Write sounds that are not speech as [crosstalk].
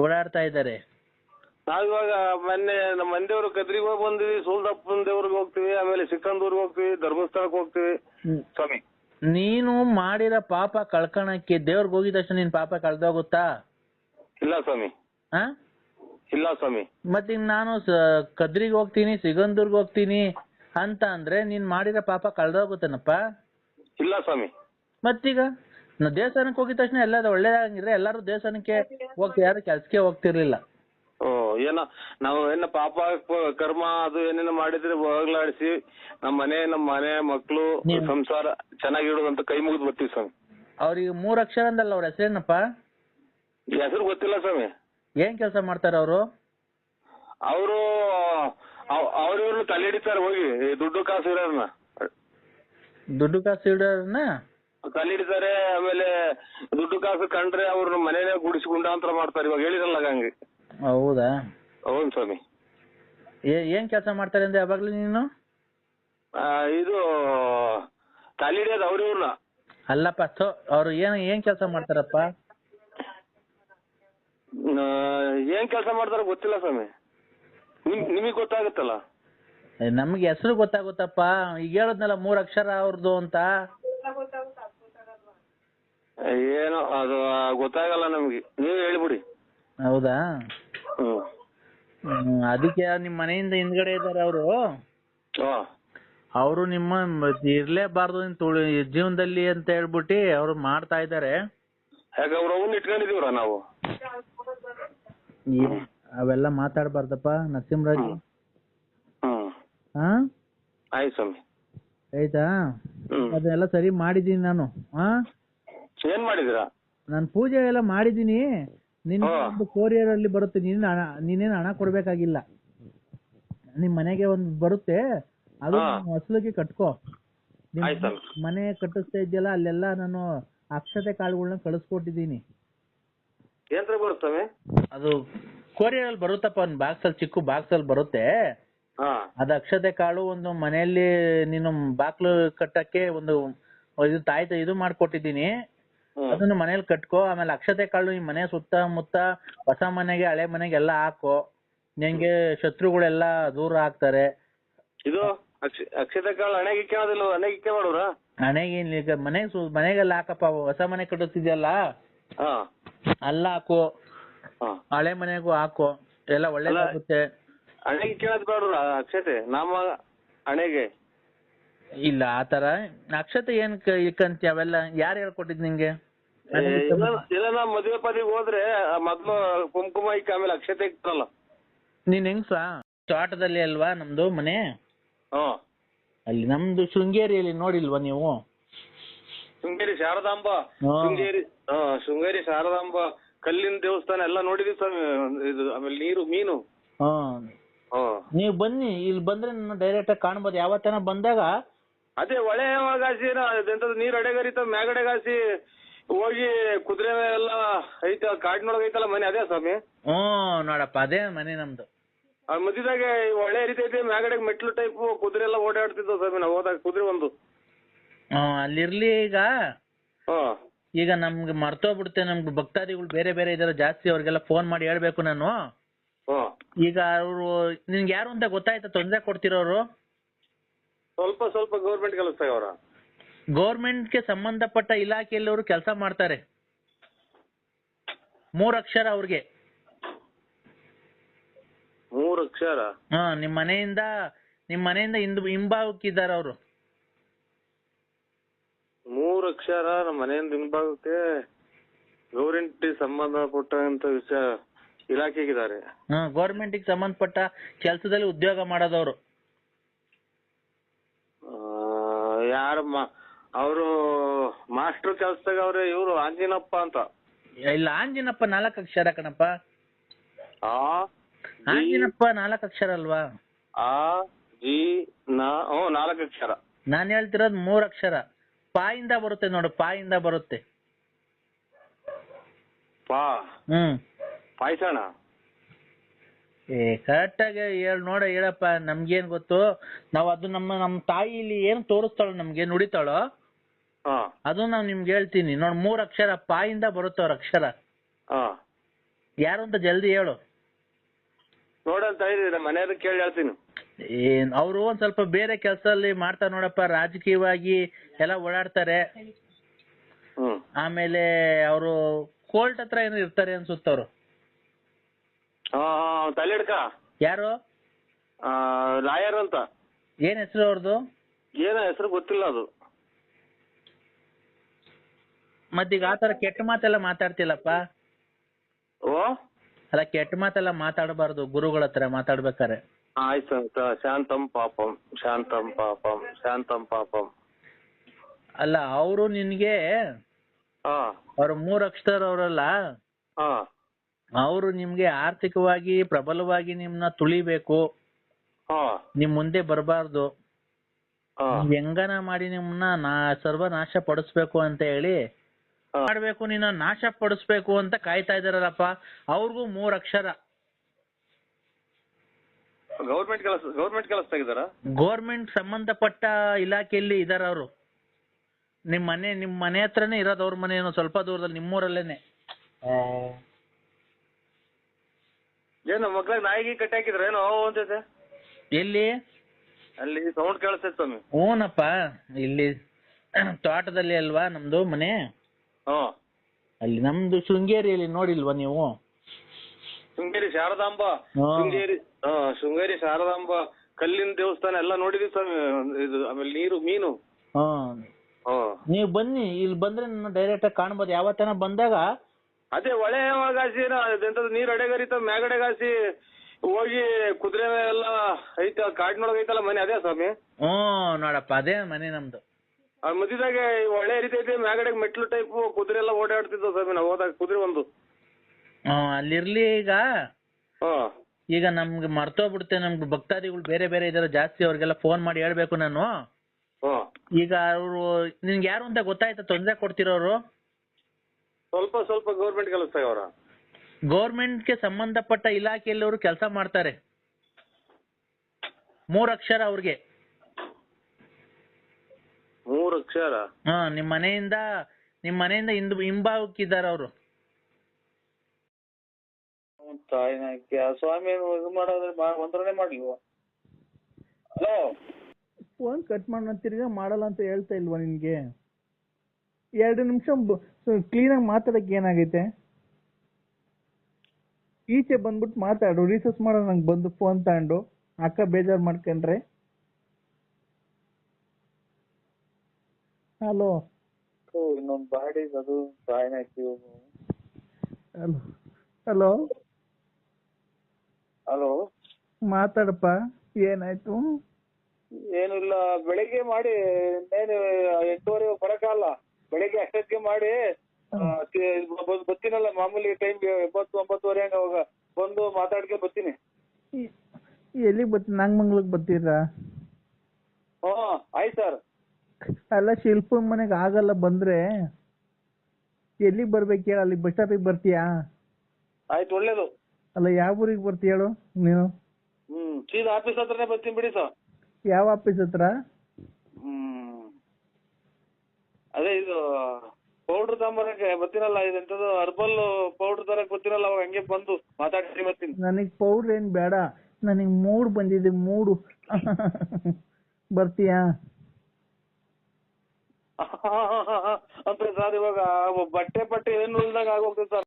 ಓಡಾಡ್ತಾ ಇದ್ದಾರೆ. ನಾವಿವಾಗ ಮೊನ್ನೆ ನಮ್ಮ ಮಂದಿಯವರು ಕದ್ರಿಗೆ ಹೋಗಿ ಬಂದಿವಿ ಸೂಲ್ದಪ್ಪನ ದೇವ್ರಿಗೆ ಹೋಗ್ತೀವಿ ಆಮೇಲೆ ಸಿಕ್ಕಂದೂರ್ಗೆ ಹೋಗ್ತೀವಿ ಧರ್ಮಸ್ಥಳಕ್ಕೆ ಹೋಗ್ತೀವಿ. ಸ್ವಾಮಿ. ನೀನು ಮಾಡಿರೋ ಪಾಪ ಕಳ್ಕಣಕ್ಕೆ ದೇವ್ರಿಗೆ ಹೋಗಿದ ತಕ್ಷಣ ನಿನ್ ಪಾಪ ಕಳ್ದೋಗುತ್ತಾ? ಇಲ್ಲ ಸ್ವಾಮಿ. ಹಾ ಇಲ್ಲ ಸ್ವಾಮಿ. ಮತ್ತೆ ಇನ್ ನಾನು ಸ- ಕದ್ರಿಗೆ ಹೋಗ್ತೀನಿ ಸಿಗಂದೂರ್ಗ್ ಹೋಗ್ತೀನಿ ಅಂತ ಅಂದ್ರೆ ನೀನ್ ಮಾಡಿರೋ ಪಾಪ ಕಳ್ದೋಗುತ್ತೇನಪ್ಪ? ಇಲ್ಲ ಸ್ವಾಮಿ. ಮತ್ತೀಗ? ನಾವು ದೇವಸ್ಥಾನಕ್ಕೆ ಹೋಗಿದ ತಕ್ಷಣ ಎಲ್ಲ ಒಳ್ಳೇದಾಗಿದ್ರೆ ಎಲ್ಲಾರು ದೇವಸ್ಥಾನಕ್ಕೆ ಹೋಗ್ತಾರೆ ಯಾರು ಕೆಲ್ಸಕ್ಕೆ ಹೋಗ್ತಿರ್ಲಿಲ್ಲ. ಓ ಏನೋ ನಾವು ಏನ ಪಾಪ ಪ- ಕರ್ಮ ಅದು ಏನೇನು ಮಾಡಿದ್ರೆ ಹೋಗ್ಲಾಡಿಸಿ ನಮ್ಮ ಮನೆ ನಮ್ಮ ಮನೆ ಮಕ್ಕಳು ಸಂಸಾರ ಸಂಸಾರ ಚೆನ್ನಾಗಿಡೋದಂತ ಕೈ ಮುಗಿದು ಬರ್ತೀವಿ ಸ್ವಾಮಿ. ಅವ್ರಿಗೆ ಮೂರ್ ಅಕ್ಷರ ಅಂದಲ್ಲ ಅವ್ರ ಹೆಸರೇನಪ್ಪ? ಹೆಸರು ಗೊತ್ತಿಲ್ಲ ಸ್ವಾಮಿ. ಏನ್ ಕೆಲಸ ಮಾಡ್ತಾರ ಅವರು? ಅವರು ಅವ್ರಿವ್ರು ತಲೆ ಹಿಡಿತಾರೆ ಹೋಗಿ ಈ ದುಡ್ಡು ಕಾಸು ಇಡೋರ್ನ ದುಡ್ಡು ಕಾಸು ಇಡೋರ್ನ? ತಲೆ ಹಿಡಿತಾರೆ ಆಮೇಲೆ ದುಡ್ಡು ಕಾಸು ಕಂಡ್ರೆ ಅವ್ರ ಮನೇನೆ ಗುಡಿಸಿ ಗುಂಡಾಂತರ ಮಾಡ್ತಾರೆ ಇವಾಗ ಹೇಳಿರಲ್ಲ ಹಂಗೆ. ಹೌದಾ? ಹೌದು ಸ್ವಾಮಿ. ಏ- ಏನ್ ಕೆಲಸ ಮಾಡ್ತಾರೆ ಅಂದ್ರೆ ಯಾವಾಗ್ಲೂ ನೀನು? ಆ, ಇದು ಅವ್ರ ಇವ್ರನ್ನ ಅಲ್ಲಪ್ಪ ಥೋ ಅವ್ರು ಏನ್ ಏನ್ ಕೆಲಸ ಮಾಡ್ತಾರಪ್ಪ? ಏನ್ ಕೆಲಸ ಮಾಡ್ತಾರೋ ಗೊತ್ತಿಲ್ಲ ಸ್ವಾಮಿ. ನಿಮ್ ನಿಮಗ್ ಗೊತ್ತಾಗುತ್ತಲ್ಲ? ಏ, ನಮ್ಗೆ ಹೆಸರು ಗೊತ್ತಾಗುತ್ತಪ್ಪ. ಈಗ ಹೇಳದ್ನಲ್ಲ ಮೂರ್ ಅಕ್ಷರ ಅವ್ರದ್ದು ಅಂತ. ಏನೋ ಅದು ಗೊತ್ತಾಗಲ್ಲ ನಮ್ಗೆ. ನೀವ್ ಹೇಳ್ಬಿಡಿ. ಹೌದಾ? ಹ್ಮ್. ಹ್ಮ್, ಅದಕ್ಕೆ ನಿಮ್ ಮನೆಯಿಂದ ಹಿಂದ್ಗಡೆ ಇದ್ದಾರೆ ಅವರು. ಹಾ. ಅವರು ನಿಮ್ಮ ಮ- ಇರ್ಲೇಬಾರ್ದು ತುಳಿ ಜೀವನದಲ್ಲಿ ಅಂತ ಹೇಳ್ಬಿಟ್ಟು ಅವ್ರು ಮಾಡ್ತಾ ಇದ್ದಾರೆ. ಯಾಕೆ ಅವ್ರ ಅವನ್ನ ಇಟ್ಕೊಂಡಿದೀವ್ರ ನಾವು? ಅವೆಲ್ಲ ಮಾತಾಡ್ಬಾರ್ದಪ್ಪ ನರಸಿಂಹರಾಜ್. ಹ್ಮ್. ಹಾ? ಆಯ್ತು ಸ್ವಾಮಿ. ಆಯ್ತಾ? ಹ್ಮ್. ಅದನ್ನೆಲ್ಲ ಸರಿ ಮಾಡಿದೀನಿ ನಾನು. ಹಾ? ಏನ್ ಮಾಡಿದಿರಾ ನಾನು ಪೂಜೆ ಎಲ್ಲ ಮಾಡಿದೀನಿ ನಿನ್ ಹಾ. ಒಂದು ಕೊರಿಯರ್ ಅಲ್ಲಿ ಬರುತ್ತೆ. ನೀನ್ ಹಣ ನೀನೇನು ಹಣ ಕೊಡ್ಬೇಕಾಗಿಲ್ಲ. ನಿಮ್ ಮನೆಗೆ ಒಂದ್ ಬರುತ್ತೆ. ಅದು ಅಸಲಿಗೆ ನೀನು ಕಟ್ಕೋ. ನಿಮ್ ಮನೆ ಕಟ್ಟಿಸ್ತಾ ಇದೆಯಲ್ಲ ಅಲ್ಲೆಲ್ಲ ನಾನು ಅಕ್ಷತೆ ಕಾಳುಗಳನ್ನ ಕಳಿಸ್ಕೊಟ್ಟಿದ್ದೀನಿ. ಏನ್ರ ಬರುತ್ತವೆ ಅದು ಕೊರಿಯರ್ ಅಲ್ಲಿ ಬರುತ್ತಪ್ಪ. ಒಂದ್ ಬಾಕ್ಸ್ ಅಲ್ಲಿ ಚಿಕ್ಕ ಬಾಕ್ಸ್ ಅಲ್ಲಿ ಬರುತ್ತೆ. ಹಾ. ಅದು ಅಕ್ಷತೆ ಕಾಳು ಒಂದು ಮನೆಯಲ್ಲಿ ನೀನು ಬಾಕ್ಲು ಕಟ್ಟಕ್ಕೆ ಒಂದು ಇದು ತಾಯ್ತ ಇದು ಮಾಡ್ಕೊಟ್ಟಿದ್ದೀನಿ. ಅದನ್ನ ಮನೇಲಿ ಕಟ್ಕೋ ಆಮೇಲೆ ಅಕ್ಷತೆ ಕಾಳು ನಿಮ್ ಮನೆ ಸುತ್ತ ಮುತ್ತ ಹೊಸ ಮನೆಗೆ ಹಳೆ ಮನೆಗೆ ಎಲ್ಲ ಹಾಕೋ. ನಿಂಗೆ ಶತ್ರುಗಳೆಲ್ಲ ದೂರ ಆಗ್ತಾರೆ ಇದು ಅಕ್ಷ ಅಕ್ಷತೆ ಕಾಳು ಹಣೆಗೆ ಇಕ್ಕೋದಿಲ್ಲ ಹಣೆಗೆ ಇಕ್ಕೆ ಮಾಡೋರ? ಮನೆಗೆ ಈಗ ಮನೆಗೆ ಸು ಮನೆಗೆಲ್ಲ ಹಾಕಪ್ಪ ಹೊಸ ಮನೆ ಕಟ್ಟುತ್ತಿದ್ಯಲ್ಲ? ಅಲ್ಲ ಹಾಕು. ಹಳೆ ಮನೆಗೂ ಹಾಕು. ಎಲ್ಲ ಒಳ್ಳೇದಾಗುತ್ತೆ. ಹಣೆಗೆ ಇಕ್ಕೋದ್ ಬೇಡ ಅಕ್ಷತೆ? ನಮ್ಮ ಹಣೆಗೆ. ಇಲ್ಲ ಆತರ ಅಕ್ಷತೆ ಏನ್ ಇಕ್ಕಂತಿ ಅವೆಲ್ಲ? ಯಾರು ಹೇಳ್ಕೊಟ್ಟಿದ್ ನಿಂಗೆ? ಇಲ್ಲ ನಾ ಮದುವೆ ಪದಿಗೆ ಹೋದ್ರೆ ಆ ಮೊದ್ಲು ಕುಂಕುಮ ಇಕ್ಕ ಆಮೇಲೆ ಅಕ್ಷತೆ ಇಕ್ಕಲ್ಲ ನೀನ್ ಹೆಂಗ್ಸ? ತೋಟದಲ್ಲಿ ಅಲ್ವಾ ನಮ್ದು ಮನೆ? ಹ್ಮ್ ಅಲ್ಲಿ ನಮ್ದು ಶೃಂಗೇರಿಯಲ್ಲಿ ನೋಡಿಲ್ವಾ ನೀವು? ಶೃಂಗೇರಿ ಶಾರದಾಂಬ. ಹಾ. ಶೃಂಗೇರಿ ಹಾ ಶೃಂಗೇರಿ ಶಾರದಾಂಬ ಕಲ್ಲಿನ ದೇವಸ್ಥಾನ ಎಲ್ಲ ನೋಡಿದೀವಿ ಸ್ವಾಮಿ ಇದು ಆಮೇಲೆ ನೀರು ಮೀನು. ಹಾ. ಹಾ. ನೀವು ಬನ್ನಿ ಇಲ್ಲಿ ಬಂದ್ರೆ ನಾನು ಡೈರೆಕ್ಟ್ ಆಗಿ ಕಾಣ್ಬೋದು. ಯಾವತ್ತನ ಬಂದಾಗ ಅದೇ ಹೊಳೆ ಯಾವಾಗಾಸಿ ಅದೆಂತದ್ ನೀರ್ ಅಡೆಗರಿತ ಮ್ಯಾಗಡೆಗಾಸಿ ಹೋಗಿ ಕುದುರೆ ಎಲ್ಲ ಐತ ಕಾಡಿನೊಳಗೆ ಐತಲ್ಲ ಮನೆ ಅದೇ ಸ್ವಾಮಿ? ಹ್ಮ್ ನೋಡಪ್ಪ ಅದೇ ಮನೆ ನಮ್ದು. ಆ ಮಧ್ಯದಾಗ ಈ ಹೊಳೆ ಹರಿತೈತಿ ಮ್ಯಾಗಡೆ ಮೆಟ್ಲು ಟೈಪ್ ಕುದುರೆ ಎಲ್ಲ ಓಡಾಡ್ತಿದ್ವು ಸ್ವಾಮಿ ನಾವು ಹೋದಾಗ ಕುದುರೆ ಒಂದು. ಹ್ಮ್ ಅಲ್ಲಿರ್ಲಿ ಈಗ. ಹ್ಮ್ ಈಗ ನಮ್ಗೆ ಮರ್ತೋಗ್ಬಿಡುತ್ತೆ ನಮ್ಗೆ ಭಕ್ತಾದಿಗಳು ಬೇರೆ ಬೇರೆ ಇದಾರೆ ಜಾಸ್ತಿ ಅವ್ರಿಗೆಲ್ಲ ಫೋನ್ ಮಾಡಿ ಹೇಳ್ಬೇಕು ನಾನು. ಹ್ಮ್ ಈಗ ಅವರು ನಿನ್ಗೆ ಯಾರು ಅಂತ ಗೊತ್ತಾಯ್ತಾ ತೊಂದರೆ ಕೊಡ್ತಿರೋರು? ಸ್ವಲ್ಪ ಸ್ವಲ್ಪ ಗೌರ್ಮೆಂಟ್ ಕೆಲಸದಾಗ ಅವ್ರ ಗೌರ್ಮೆಂಟ್ಗೆ ಸಂಬಂಧಪಟ್ಟ ಇಲಾಖೆಯಲ್ಲಿ ಅವರು ಕೆಲಸ ಮಾಡ್ತಾರೆ. ಮೂರ್ ಅಕ್ಷರ ಅವ್ರಿಗೆ. ಮೂರು ಅಕ್ಷರ? ಹಾ ನಿಮ್ ಮನೆಯಿಂದ ನಿಮ್ ಮನೆಯಿಂದ ಹಿಂದ್ ಹಿಂಭಾಗಕ್ಕಿದ್ದಾರೆ ಅವರು. ಮೂರು ಅಕ್ಷರ ನಮ್ಮ ಮನೆಯಿಂದ ಹಿಂಭಾಗಕ್ಕೆ ಗೌರ್ಮೆಂಟ್ ಸಂಬಂಧಪಟ್ಟಂತ ವಿಷಯ ಇಲಾಖೆಗಿದ್ದಾರೆ ಹಾ ಗೌರ್ಮೆಂಟ್ಗೆ ಸಂಬಂಧಪಟ್ಟ ಕೆಲಸದಲ್ಲಿ ಉದ್ಯೋಗ ಮಾಡೋದವ್ರು. ಯಾರ ಅವರು ಮಾಸ್ಟರ್ ಕೆಲ್ಸದಾಗ ಅವ್ರೆ ಇವ್ರು ಆಂಜಿನಪ್ಪ ಅಂತ. ಇಲ್ಲ ಆಂಜಿನಪ್ಪ ನಾಲ್ಕು ಅಕ್ಷರ ಕಣಪ್ಪ. ಆ ಆಂಜಿನಪ್ಪ ನಾಲ್ಕು ಅಕ್ಷರ ಅಲ್ವಾ? ಆ ಜಿ ನ ಹ್ಞೂ ನಾಲ್ಕು ಅಕ್ಷರ. ನಾನ್ ಹೇಳ್ತಿರೋದು ಮೂರ್ ಅಕ್ಷರ. ಪಾಯಿಂದ ಬರುತ್ತೆ ನೋಡು ಪಾಯಿಂದ ಬರುತ್ತೆ. ಪಾ? ಹ್ಮ್. ಪಾಯ್ಸಣ ಏ ಕರೆಕ್ಟ್ ಆಗಿ ಹೇಳ್ ನೋಡ ಹೇಳಪ್ಪ ನಮ್ಗೇನ್ ಗೊತ್ತು? ನಾವ್ ಅದು ನಮ್ಮ ನಮ್ಮ ತಾಯಿ ಇಲ್ಲಿ ಏನ್ ತೋರಿಸ್ತಾಳೋ ನಮ್ಗೆ ನುಡಿತಾಳೋ? ಹಾ. ಅದು ನಾವ್ ನಿಮ್ಗೆ ಹೇಳ್ತೀನಿ. ನೋಡ್ ಮೂರ್ ಅಕ್ಷರ ಪಾಯಿಂದ ಬರುತ್ತೆ ಅವ್ರ ಅಕ್ಷರ? ಹಾ. ಯಾರು ಅಂತ ಜಲ್ದಿ ಹೇಳು. ನೋಡಂತ ಇದ್ದೀರಿ ನಮ್ಮ ಮನೆಯವ್ರ ಕೇಳಿ ಹೇಳ್ತೀನಿ. ಏನ್ ಅವರು ಒಂದ್ ಸ್ವಲ್ಪ ಬೇರೆ ಕೆಲಸದಲ್ಲಿ ಮಾಡ್ತಾರೆ ನೋಡಪ್ಪ ರಾಜಕೀಯವಾಗಿ ಎಲ್ಲ ಓಡಾಡ್ತಾರೆ. ಹ್ಮ್. ಆಮೇಲೆ ಅವರು ಕೋರ್ಟ್ ಹತ್ರ ಏನೋ ಇರ್ತಾರೆ ಅನ್ಸುತ್ತವ್ರು ಹಾ ಹಾ ತಲೆ ಹಿಡ್ಕ. ಯಾರು? ಲಾಯರ್ ಅಂತ. ಏನ್ ಹೆಸರು ಅವ್ರದ್ದು ಏನೋ ಹೆಸರು ಗೊತ್ತಿಲ್ಲ ಅದು. ಮತ್ತೀಗ ಆತರ ಕೆಟ್ಟ ಮಾತೆಲ್ಲ ಮಾತಾಡ್ತಿಲ್ಲಪ್ಪ. ಓ? ಅಲ್ಲ ಕೆಟ್ಟ ಮಾತೆಲ್ಲ ಮಾತಾಡಬಾರ್ದು ಗುರುಗಳ ಹತ್ರ ಮಾತಾಡ್ಬೇಕಾರೆ ಆಯ್ತು ಅಂತ. ಶಾಂತಂ ಪಾಪಂ ಶಾಂತಂ ಪಾಪಂ ಶಾಂತಂ ಪಾಪಂ. ಅಲ್ಲ ಅವರು ನಿನ್ಗೆ ಅವ್ರ ಮೂರ್ ಅಕ್ಷರವ್ರಲ್ಲ ಹಾ ಅವರು ನಿಮ್ಗೆ ಆರ್ಥಿಕವಾಗಿ ಪ್ರಬಲವಾಗಿ ನಿಮ್ನ ತುಳಿಬೇಕು. ಹಾ. ನಿಮ್ ಮುಂದೆ ಬರಬಾರ್ದು. ಹಾ. ಹೆಂಗನ ಮಾಡಿ ನಿಮ್ಮನ್ನ ನಾ ಸರ್ವನಾಶ ಪಡಿಸ್ಬೇಕು ಅಂತ ಹೇಳಿ. ಮಾಡ್ಬೇಕು ನಿನ್ನ ನಾಶ ಪಡಿಸ್ಬೇಕು ಅಂತ ಕಾಯ್ತಾ ಇದಾರಲ್ಲಪ್ಪ ಅವ್ರಿಗೂ ಮೂರ್ ಅಕ್ಷರ. ಗೌರ್ಮೆಂಟ್ ಕೆಲಸ ಗೌರ್ಮೆಂಟ್ ಕೆಲಸ ಗೋರ್ಮೆಂಟ್ ಸಂಬಂಧಪಟ್ಟ ಇಲಾಖೆಯಲ್ಲಿ ಇದಾರ ಅವರು. ನಿಮ್ ಮನೆ ನಿಮ್ ಮನೆ ಹತ್ರನೇ ಇರೋದು ಅವ್ರ ಮನೆ ಏನೋ ಸ್ವಲ್ಪ ದೂರದಲ್ಲಿ ನಿಮ್ಮೂರಲ್ಲೇನೆ. ಏನು ಮಕ್ಳಿಗೆ ನಾಯಿಗೆ ಕಟ್ಟಿ ಹಾಕಿದ್ರ ಏನೋ ಅಂತೈತೆ ಎಲ್ಲಿ? ಅಲ್ಲಿ ಸೌಂಡ್ ಕೇಳಿಸ್ತೈತೆ ಸ್ವಾಮಿ. ಹ್ಞೂನಪ್ಪ ಇಲ್ಲಿ ತೋಟದಲ್ಲಿ ಅಲ್ವಾ ನಮ್ದು ಮನೆ? ಹ್ಞೂ ಅಲ್ಲಿ ನಮ್ದು ಶೃಂಗೇರಿಯಲ್ಲಿ ನೋಡಿಲ್ವಾ ನೀವು? ಶೃಂಗೇರಿ ಶಾರದಾಂಬ. ಹಾ. ಶೃಂಗೇರಿ ಹಾ ಶೃಂಗೇರಿ ಶಾರದಾಂಬ ಕಲ್ಲಿನ ದೇವಸ್ಥಾನ ಎಲ್ಲ ನೋಡಿದೀವಿ ಸ್ವಾಮಿ. ಇದು ಆಮೇಲೆ ನೀರು ಮೀನು. ಹಾ. ಹಾ. ನೀವು ಬನ್ನಿ ಇಲ್ಲಿ ಬಂದ್ರೆ ನನ್ನ ಡೈರೆಕ್ಟ್ ಆಗಿ ಕಾಣ್ಬೋದು. ಯಾವತ್ತನ ಬಂದಾಗ ಅದೇ ಹೊಳೆ ಒಳಗಾಸಿ ಅದೆಂತದ್ದು ನೀರ್ ಅಡೆಗರಿತ ಮ್ಯಾಗಡೆಗಾಸಿ ಹೋಗಿ ಕುದುರೆ ಎಲ್ಲ ಐತ ಕಾಡಿನೊಳಗೆ ಐತಲ್ಲ ಮನೆ ಅದೇ ಸ್ವಾಮಿ? ಹ್ಮ್ ನೋಡಪ್ಪ ಅದೇ ಮನೆ ನಮ್ದು. ಆ ಮಧ್ಯದಾಗೆ ಹೊಳೆ ಹರಿತೈತಿ ಮ್ಯಾಗಡೆ ಮೆಟ್ಲು ಟೈಪ್ ಕುದುರೆ ಎಲ್ಲ ಓಡಾಡ್ತಿದ್ವು ಸ್ವಾಮಿ ನಾವು ಹೋದಾಗ ಕುದುರೆ ಒಂದು. ಹ್ಮ್ ಅಲ್ಲಿರ್ಲಿ ಈಗ. ಹಾ. ಈಗ ನಮ್ಗೆ ಮರ್ತೋಗ್ಬಿಡ್ತೆ ನಮ್ಗೆ ಭಕ್ತಾದಿಗಳು ಬೇರೆ ಬೇರೆ ಇದಾರೆ ಜಾಸ್ತಿ ಅವ್ರಿಗೆಲ್ಲ ಫೋನ್ ಮಾಡಿ ಹೇಳ್ಬೇಕು ನಾನು. ಈಗ ಅವರು ನಿನ್ಗೆ ಯಾರು ಅಂತ ಗೊತ್ತಾಯ್ತಾ ತೊಂದರೆ ಕೊಡ್ತಿರೋರು? ಸ್ವಲ್ಪ ಸ್ವಲ್ಪ ಗೌರ್ಮೆಂಟ್ ಕೆಲಸ ಅವ್ರ. ಗೌರ್ಮೆಂಟ್ಗೆ ಸಂಬಂಧಪಟ್ಟ ಇಲಾಖೆಯಲ್ಲಿ ಅವರು ಕೆಲಸ ಮಾಡ್ತಾರೆ. ಮೂರ್ ಅಕ್ಷರ ಅವ್ರಿಗೆ. ಮೂರು ಅಕ್ಷರ? ಹಾ ನಿಮ್ ಮನೆಯಿಂದ ನಿಮ್ ಮನೆಯಿಂದ ಹಿಂದ್ ಹಿಂಭಾಗಕ್ಕಿದ್ದಾರೆ ಅವರು. ಸ್ವಾಮಿ ಇದು ಮಾಡೋದ್ರೆ ಹಲೋ ಫೋನ್ ಕಟ್ ಮಾಡೋ ತಿರ್ಗಾ ಮಾಡಲ್ಲ ಅಂತ ಹೇಳ್ತಾ ಇಲ್ವಾ ನಿನ್ಗೆ? ಎರಡು ನಿಮಿಷ ಕ್ಲೀನಾಗಿ ಮಾತಾಡಕ್ಕೆ ಏನಾಗೈತೆ? ಈಚೆ ಬಂದ್ಬಿಟ್ಟು ಮಾತಾಡು ರಿಸರ್ಚ್ ಮಾಡೋ ನಂಗೆ ಬಂದು ಫೋನ್ ತಗೊಂಡು ಅಕ್ಕ ಬೇಜಾರು ಮಾಡ್ಕೊಂಡ್ರೆ? ಹಲೋ ಇನ್ನೊಂದು ಬಾಡಿ ಅದು ಜಾಯ್ನ್ ಹಲೋ ಹಲೋ ಮಾತಾಡಪ್ಪ ಏನಾಯ್ತು? ಏನಿಲ್ಲ ಬೆಳಿಗ್ಗೆ ಮಾಡಿ ಇನ್ನೇನು ಎಂಟೂವರೆ ಬರಕಾಲ ಬೆಳಿಗ್ಗೆ ಅಷ್ಟೊತ್ತಿಗೆ ಮಾಡಿ ಬರ್ತೀನಲ್ಲ ಮಾಮೂಲಿ ಟೈಮ್ಗೆ ಒಂಬತ್ತು ಒಂಬತ್ತುವರೆ ಹಂಗ ಅವಾಗ ಬಂದು ಮಾತಾಡ್ಕೆ ಬರ್ತೀನಿ. ಎಲ್ಲಿಗೆ ಬರ್ತೀನಿ ನಾಗಮಂಗ್ಲಕ್ಕೆ ಬರ್ತೀರಾ? ಹ್ಮ್ ಆಯ್ತು ಸರ್ ಅಲ್ಲ ಶಿಲ್ಪ ಮನೆಗೆ ಆಗಲ್ಲ ಬಂದ್ರೆ ಎಲ್ಲಿಗೆ ಬರ್ಬೇಕು ಹೇಳು ಅಲ್ಲಿ ಬಸ್ ಸ್ಟಾಪಿಗೆ ಬರ್ತೀಯಾ? ಆಯ್ತು ಒಳ್ಳೇದು. ಅಲ್ಲ ಯಾವ ಊರಿಗೆ ಬರ್ತೀಯ ಹೇಳು ನೀನು? ಹ್ಮ್ ಸೀದಾ ಆಫೀಸ್ ಹತ್ರನೇ ಬರ್ತೀನಿ ಬಿಡಿ ಸರ್ ಯಾವ ಆಫೀಸ್ ಹತ್ರ? ಹ್ಮ್ ಅದೇ ಇದು ಪೌಡರ್ ತಗೊಂಬರಕ್ಕೆ ಗೊತ್ತಿರಲ್ಲ ಇದೆಂತದ್ದು ಹರ್ಬಲ್ ಪೌಡರ್ ತರಕ್ ಗೊತ್ತಿರಲ್ಲ ಅವಾಗ ಹಂಗೆ ಬಂದು ಮಾತಾಡ್ತೀನಿ ಬರ್ತೀನಿ ನನಗ್ ಪೌಡರ್ ಏನ್ ಬೇಡ ನನಗೆ ಮೂಡ್ ಬಂದಿದೆ ಮೂಡು. ಬರ್ತೀಯಾ? [laughs] ಅಂದ್ರೆ ಸರ್ ಇವಾಗ ಬಟ್ಟೆ ಪಟ್ಟೆ ಏನು ಇಲ್ದಾಗ ಆಗೋಗ್ತದೆ ಸರ್